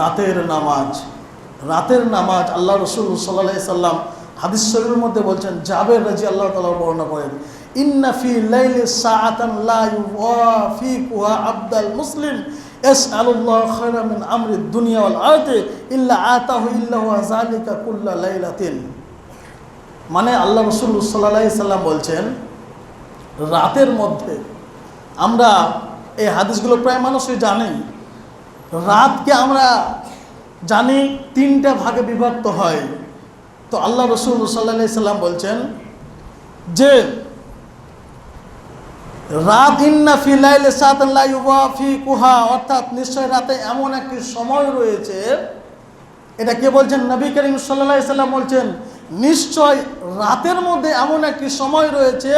রাতের নামাজ রাতের নামাজ আল্লাহ রসুল সাল্লাহ সাল্লাম হাদিস শরীফের মধ্যে বলছেন, জাবের রাজি আল্লাহ তালা বর্ণনা করেন ইন্নাফি লাইলি সাআতান লা ইউওয়াফিকুহা আবদাল মুসলিম, ইয়াসআলুল্লাহ খায়রা মিন আমরি দুনিয়া ওয়াল আরদি, ইল্লা আতাহু ইল্লা ওয়া যালিকা কুল্লা লাইলাতিন। মানে আল্লাহ রসুল সাল্লাহ সাল্লাম বলছেন, রাতের মধ্যে আমরা এই হাদিসগুলো প্রায় মানুষই জানি রাতকে আমরা জানি তিনটা ভাগে বিভক্ত হয়। তো আল্লাহ রসুল সাল্লা সাল্লাম বলছেন যে, রাত ইন্না ফিলাইলে ফি কুহা অর্থাৎ নিশ্চয় রাতে এমন একটি সময় রয়েছে, এটা কে বলছেন? নবী করিম সাল্লা সাল্লাম বলছেন, নিশ্চয় রাতের মধ্যে এমন একটি সময় রয়েছে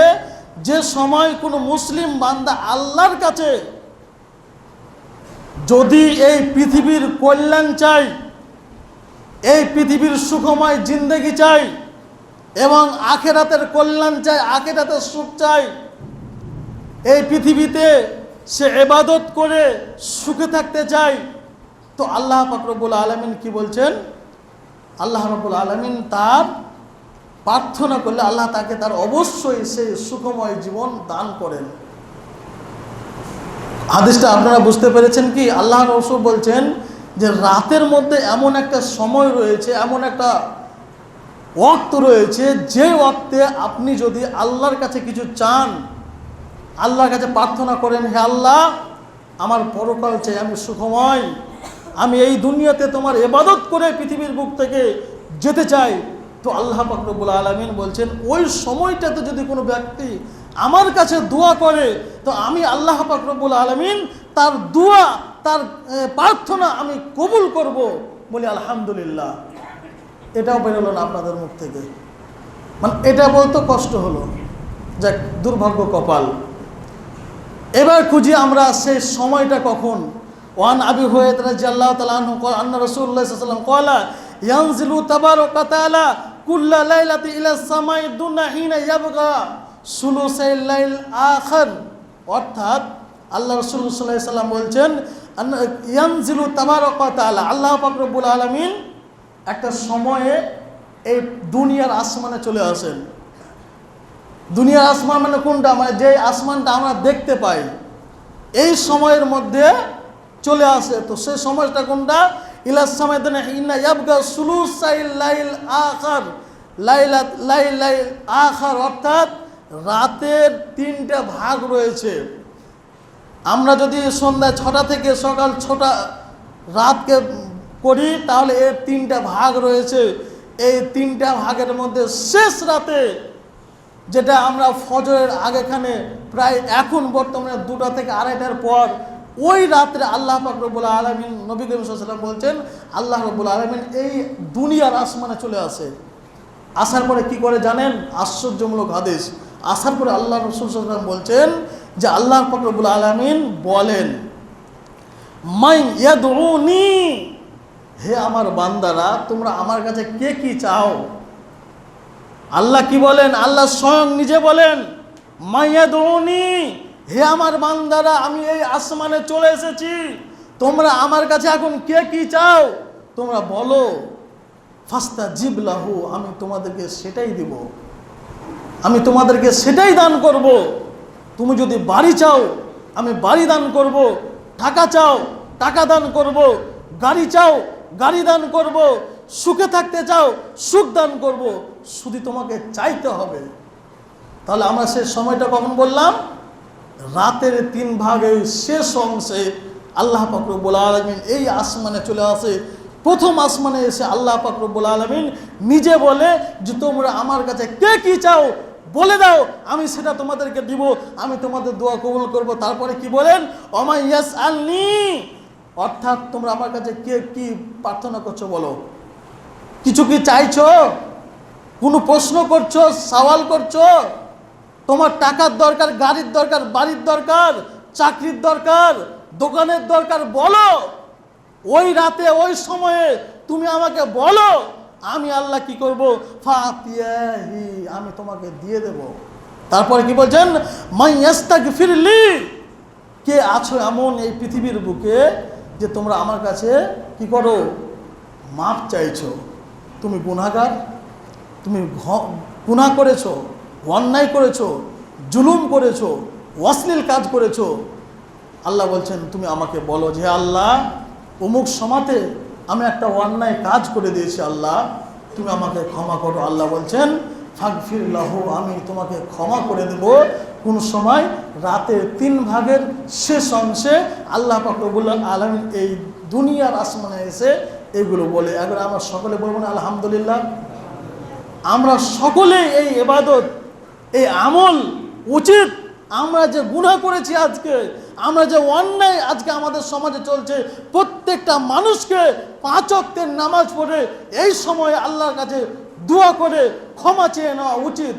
যে সময় কোনো মুসলিম বান্দা আল্লাহর কাছে যদি এই পৃথিবীর কল্যাণ চাই, এই পৃথিবীর সুখময় জিন্দগি চাই, এবং আখেরাতের কল্যাণ চাই, আখেরাতের সুখ চাই, এই পৃথিবীতে সে এবাদত করে সুখে থাকতে চায় তো আল্লাহ ফাকরবুল আলমিন কি বলছেন? আল্লাহ রবুল আলমিন তার প্রার্থনা করলে আল্লাহ তাকে তার অবশ্যই সেই সুখময় জীবন দান করেন। হাদিসটা আপনারা বুঝতে পেরেছেন কি? আল্লাহ রসুল বলছেন যে রাতের মধ্যে এমন একটা সময় রয়েছে, এমন একটা ওয়াক্ত রয়েছে, যে ওয়াক্তে আপনি যদি আল্লাহর কাছে কিছু চান, আল্লাহর কাছে প্রার্থনা করেন, হে আল্লাহ, আমার পরকাল চাই, আমি সুখময়, আমি এই দুনিয়াতে তোমার এবাদত করে পৃথিবীর বুক থেকে যেতে চাই। তো আল্লাহ ফাকরবুল আলমিন বলছেন, ওই সময়টাতে যদি কোনো ব্যক্তি আমার কাছে দোয়া করে, তো আমি আল্লাহ ফাকরবুল আলমিন তার দোয়া, তার প্রার্থনা আমি কবুল করব বলি আলহামদুলিল্লাহ। এটাও বেরোলো না আপনাদের মুখ থেকে। মানে এটা বলতে কষ্ট হলো। যাক, দুর্ভাগ্য কপাল। এবার খুঁজি আমরা সেই সময়টা কখন। ওয়ান আবি হয়ে তাআলা আনহু ক্বাল আন্না ওয়াসাল্লাম ক্বালা ইয়ানজিলু তাবারাকা তাআলা কুল্লা লাইলাতি ইলা সামাই দুনা হিনা ইয়াবগা। সুলুসাইল লাইল আখির। অর্থাৎ আল্লাহ রাসূল আলাইহি সাল্লাম বলছেন ইয়ানজিলু তাবারাকা তাআলা। আল্লাহ পাক রব্বুল আলামিন একটা সময়ে এই দুনিয়ার আসমানে চলে আসেন। দুনিয়ার আসমান মানে কোনটা? মানে যে আসমানটা আমরা দেখতে পাই, এই সময়ের মধ্যে চলে আসে। তো সেই সময়টা কোনটা? ইলাস সময় ইন্না ইয়াবগা সুলুসাইল লাইল আখার। লাইলা লাইল লাইল আখার অর্থাৎ রাতের তিনটা ভাগ রয়েছে। আমরা যদি সন্ধ্যা ছটা থেকে সকাল ছটা রাতকে করি তাহলে এর তিনটা ভাগ রয়েছে। এই তিনটা ভাগের মধ্যে শেষ রাতে, যেটা আমরা ফজরের আগেখানে প্রায় এখন বর্তমানে দুটা থেকে আড়াইটার পর ওই রাত্রে আল্লাহ পাকরবুল আলমিন নবী করিম সাল্লাম বলছেন, আল্লাহ রবুল আলমিন এই দুনিয়ার আসমানে চলে আসে। আসার পরে কি করে জানেন? আশ্চর্যমূলক আদেশ আসার পরে আল্লাহ রসুল সাল্লাম বলছেন যে আল্লাহ ফকরবুল আলমিন বলেন, মাই ইয়াদুনি হে আমার বান্দারা, তোমরা আমার কাছে কে কি চাও? আল্লাহ কি বলেন? আল্লাহ স্বয়ং নিজে বলেন মাইয়াদুনি হে আমার বান্দারা, আমি এই আসমানে চলে এসেছি। তোমরা আমার কাছে এখন কে কি চাও? তোমরা বলো ফাস্তা জিবলাহু আমি তোমাদেরকে সেটাই দিব। আমি তোমাদেরকে সেটাই দান করব। তুমি যদি বাড়ি চাও, আমি বাড়ি দান করব। টাকা চাও, টাকা দান করব। গাড়ি চাও, গাড়ি দান করব। সুখে থাকতে চাও, সুখ দান করব। শুধু তোমাকে চাইতে হবে। তাহলে আমরা সে সময়টা কখন বললাম? রাতের তিন ভাগের শেষ অংশে আল্লাহ পাকরবুল আলমিন এই আসমানে চলে আসে। প্রথম আসমানে এসে আল্লাহ পাকরবুল আলমিন নিজে বলে যে, তোমরা আমার কাছে কে কি চাও? বলে দাও, আমি সেটা তোমাদেরকে দিব, আমি তোমাদের দোয়া কবুল করব। তারপরে কি বলেন? অমাই ইয়াস আলনি অর্থাৎ তোমরা আমার কাছে কে কি প্রার্থনা করছ বলো? কিছু কি চাইছো? কোনো প্রশ্ন করছ? সওয়াল করছ? তোমার টাকার দরকার, গাড়ির দরকার, বাড়ির দরকার, চাকরির দরকার, দোকানের দরকার বলো। ওই রাতে, ওই সময়ে তুমি আমাকে বলো, আমি আল্লাহ কি করব? ফাতিয়াহি, আমি তোমাকে দিয়ে দেব। তারপরে কি বলছেন? মাইয়াস্তাক ফিরলি কে আছো এমন এই পৃথিবীর বুকে যে তোমরা আমার কাছে কি করো? মাপ চাইছো। তুমি গুণাগার তুমি গুনাহ করেছ। অন্যায় করেছ, জুলুম করেছ, অশ্লীল কাজ করেছ। আল্লাহ বলছেন, তুমি আমাকে বলো যে, আল্লাহ, অমুক সমাতে আমি একটা অন্যায় কাজ করে দিয়েছি, আল্লাহ। তুমি আমাকে ক্ষমা করো। আল্লাহ বলছেন, ফাগফির লাহু, আমি তোমাকে ক্ষমা করে দেব। কোন সময়? রাতের তিন ভাগের শেষ অংশে আল্লাহ পাকবুল্লাহ আলম এই দুনিয়ার আসমানে এসে এগুলো বলে। একবার আমরা সকলে বলব না, আলহামদুলিল্লাহ। আমরা সকলে এই এবাদত এই আমল উচিত। আমরা যে গুণা করেছি আজকে, আমরা যে অন্যায় আজকে আমাদের সমাজে চলছে, প্রত্যেকটা মানুষকে পাঁচ অক্টের নামাজ পড়ে এই সময় আল্লাহর কাছে দোয়া করে ক্ষমা চেয়ে নেওয়া উচিত।